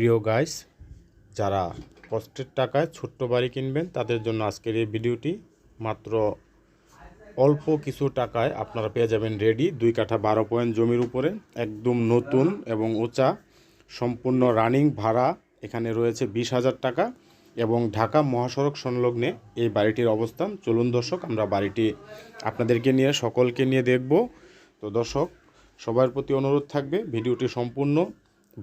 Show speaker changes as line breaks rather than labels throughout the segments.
প্রিয় গাইস যারা কষ্টের টাকায় ছোট্ট বাড়ি কিনবেন, তাদের জন্য আজকের এই ভিডিওটি মাত্র অল্প কিছু টাকায় আপনারা পেয়ে যাবেন রেডি দুই কাঠা বারো পয়েন্ট জমির উপরে, একদম নতুন এবং উঁচা, সম্পূর্ণ রানিং ভাড়া এখানে রয়েছে বিশ হাজার টাকা এবং ঢাকা মহাসড়ক সংলগ্নে এই বাড়িটির অবস্থান। চলুন দর্শক, আমরা বাড়িটি আপনাদেরকে নিয়ে, সকলকে নিয়ে দেখব। তো দর্শক, সবার প্রতি অনুরোধ থাকবে, ভিডিওটি সম্পূর্ণ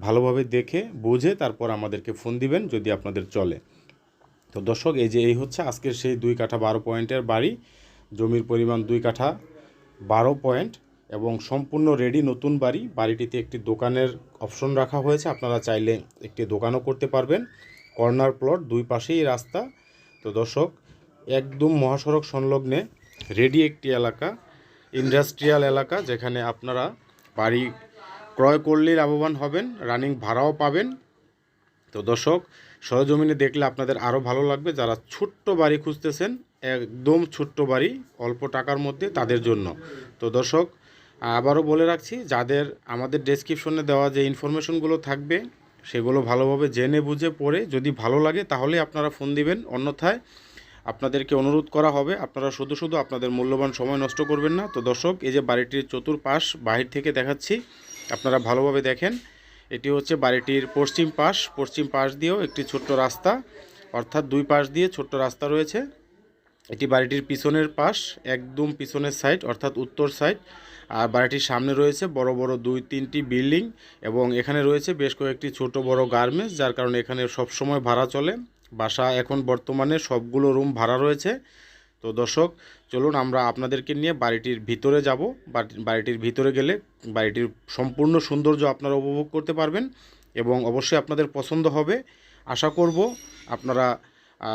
ভালোভাবে দেখে, বুঝে তারপর আমাদেরকে ফোন দিবেন যদি আপনাদের চলে। তো দর্শক, এই যে এই হচ্ছে আজকের সেই দুই কাঠা বারো পয়েন্টের বাড়ি। জমির পরিমাণ দুই কাঠা বারো পয়েন্ট এবং সম্পূর্ণ রেডি নতুন বাড়ি। বাড়িটিতে একটি দোকানের অপশন রাখা হয়েছে। আপনারা চাইলে একটি দোকানও করতে পারবেন। কর্নার প্লট দুই পাশেই রাস্তা। তো দর্শক, একদম মহাসড়ক সংলগ্নে রেডি একটি এলাকা ইন্ডাস্ট্রিয়াল এলাকা যেখানে আপনারা বাড়ি ক্রয় করলেই লাভবান হবেন রানিং ভাড়াও পাবেন। তো দর্শক, সরজমিনে দেখলে আপনাদের আরও ভালো লাগবে যারা ছোট্ট বাড়ি খুঁজতেছেন, একদম ছোট্ট বাড়ি, অল্প টাকার মধ্যে তাদের জন্য। তো দর্শক, আবারও বলে রাখছি, যাদের আমাদের ডেসক্রিপশনে দেওয়া যে ইনফরমেশনগুলো থাকবে, সেগুলো ভালোভাবে জেনে বুঝে পড়ে যদি ভালো লাগে তাহলে আপনারা ফোন দিবেন। অন্যথায় আপনাদেরকে অনুরোধ করা হবে, আপনারা শুধু শুধু আপনাদের মূল্যবান সময় নষ্ট করবেন না। তো দর্শক, এই যে বাড়িটির চতুর্পাশ, বাহির থেকে দেখাচ্ছি আপনারা ভালোভাবে দেখেন। এটি হচ্ছে বাড়িটির পশ্চিম পাশ। পশ্চিম পাশ দিয়েও একটি ছোট্ট রাস্তা, অর্থাৎ দুই পাশ দিয়ে ছোট্ট রাস্তা রয়েছে। এটি বাড়িটির পিছনের পাশ, একদম পিছনের সাইড, অর্থাৎ উত্তর সাইড। আর বাড়িটির সামনে রয়েছে বড় বড় দুই তিনটি বিল্ডিং এবং এখানে রয়েছে বেশ কয়েকটি ছোট বড় গার্মেন্টস, যার কারণে এখানে সব সময় ভাড়া চলে। বাসা এখন বর্তমানে সবগুলো রুম ভাড়া রয়েছে। তো দর্শক, চলুন আমরা আপনাদেরকে নিয়ে বাড়িটির ভিতরে যাব। বাড়ি- বাড়িটির ভিতরে গেলে বাড়িটির সম্পূর্ণ সৌন্দর্য আপনারা উপভোগ করতে পারবেন এবং অবশ্যই আপনাদের পছন্দ হবে। আশা করব আপনারা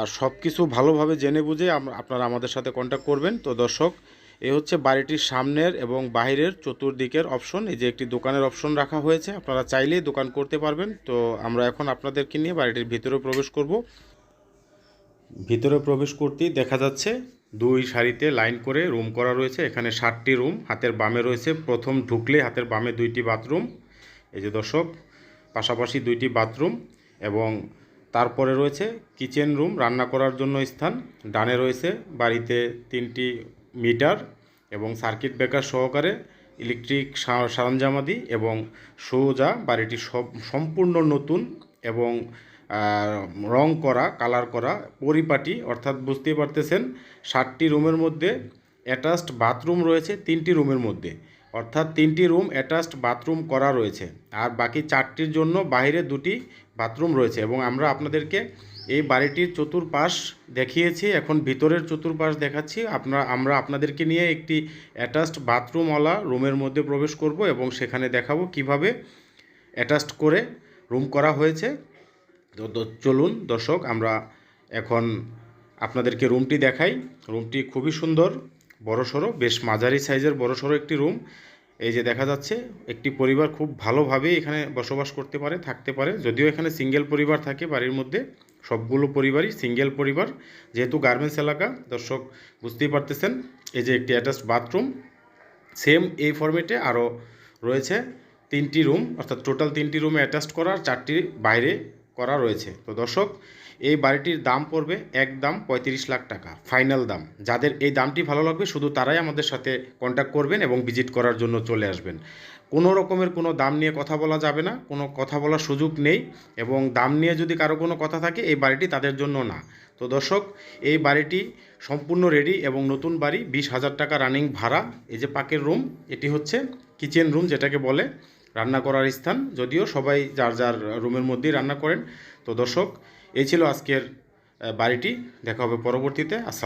সব কিছু ভালোভাবে জেনে বুঝে আপনারা আমাদের সাথে কন্ট্যাক্ট করবেন। তো দর্শক, এ হচ্ছে বাড়িটির সামনের এবং বাইরের চতুর্দিকের অপশন এই যে একটি দোকানের অপশন রাখা হয়েছে, আপনারা চাইলেই দোকান করতে পারবেন। তো আমরা এখন আপনাদেরকে নিয়ে বাড়িটির ভিতরে প্রবেশ করব। ভিতরে প্রবেশ করতেই দেখা যাচ্ছে দুই সারিতে লাইন করে রুম করা রয়েছে। এখানে ষাটটি রুম, হাতের বামে রয়েছে। প্রথম ঢুকলে হাতের বামে দুইটি বাথরুম। এই যে দর্শক, পাশাপাশি দুইটি বাথরুম এবং তারপরে রয়েছে কিচেন রুম, রান্না করার জন্য স্থান। ডানে রয়েছে বাড়িতে তিনটি মিটার এবং সার্কিট ব্রেকার সহকারে ইলেকট্রিক সরঞ্জামাদি এবং সোজা বাড়িটি সব, সম্পূর্ণ নতুন এবং রং করা, কালার করা পরিপাটি, অর্থাৎ বুঝতেই পারতেছেন ষাটটি রুমের মধ্যে অ্যাটাচড বাথরুম রয়েছে, তিনটি রুমের মধ্যে। অর্থাৎ তিনটি রুম অ্যাটাচড বাথরুম করা রয়েছে। আর বাকি চারটির জন্য বাইরে দুটি বাথরুম রয়েছে। এবং আমরা আপনাদেরকে এই বাড়িটির চতুর্পাশ দেখিয়েছি, এখন ভিতরের চতুর্পাশ দেখাচ্ছি। আপনারা আমরা আপনাদেরকে নিয়ে একটি অ্যাটাচড বাথরুমওয়ালা রুমের মধ্যে প্রবেশ করব এবং সেখানে দেখাবো কীভাবে অ্যাটাচড করে রুম করা হয়েছে। তো চলুন দর্শক, আমরা এখন আপনাদেরকে রুমটি দেখাই। রুমটি খুবই সুন্দর বড়সড় বেশ মাঝারি সাইজের বড়সড় একটি রুম। এই যে দেখা যাচ্ছে, একটি পরিবার খুব ভালোভাবে এখানে বসবাস করতে পারে, থাকতে পারে। যদিও এখানে সিঙ্গেল পরিবার থাকে বাড়ির মধ্যে, সবগুলো পরিবারই সিঙ্গেল পরিবার। যেহেতু গার্মেন্টস এলাকা, দর্শক বুঝতেই পারতেছেন, এই যে একটি অ্যাটাচড বাথরুম, সেম এই ফরম্যাটে আরও রয়েছে তিনটি রুম, অর্থাৎ টোটাল তিনটি রুমে অ্যাটাচড করা চারটি বাইরে করা রয়েছে। তো দর্শক, এই বাড়িটির দাম পড়বে একদম পঁয়ত্রিশ লাখ টাকা, ফাইনাল দাম। যাদের এই দামটি ভালো লাগবে, শুধু তারাই আমাদের সাথে কন্ট্যাক্ট করবেন এবং ভিজিট করার জন্য চলে আসবেন। কোনো রকমের কোনো দাম নিয়ে কথা বলা যাবে না, কোনো কথা বলার সুযোগ নেই এবং দাম নিয়ে যদি কারও কোনো কথা থাকে, এই বাড়িটি তাদের জন্য না। তো দর্শক, এই বাড়িটি সম্পূর্ণ রেডি এবং নতুন বাড়ি, বিশ হাজার টাকা রানিং ভাড়া। এই যে পাকের রুম এটি হচ্ছে কিচেন রুম যেটাকে বলে। রান্না করার স্থান, যদিও সবাই যার যার রুমের মধ্যেই রান্না করেন। তো দর্শক, এই ছিল আজকের বাড়িটি। দেখা হবে পরবর্তীতে। আসসালাম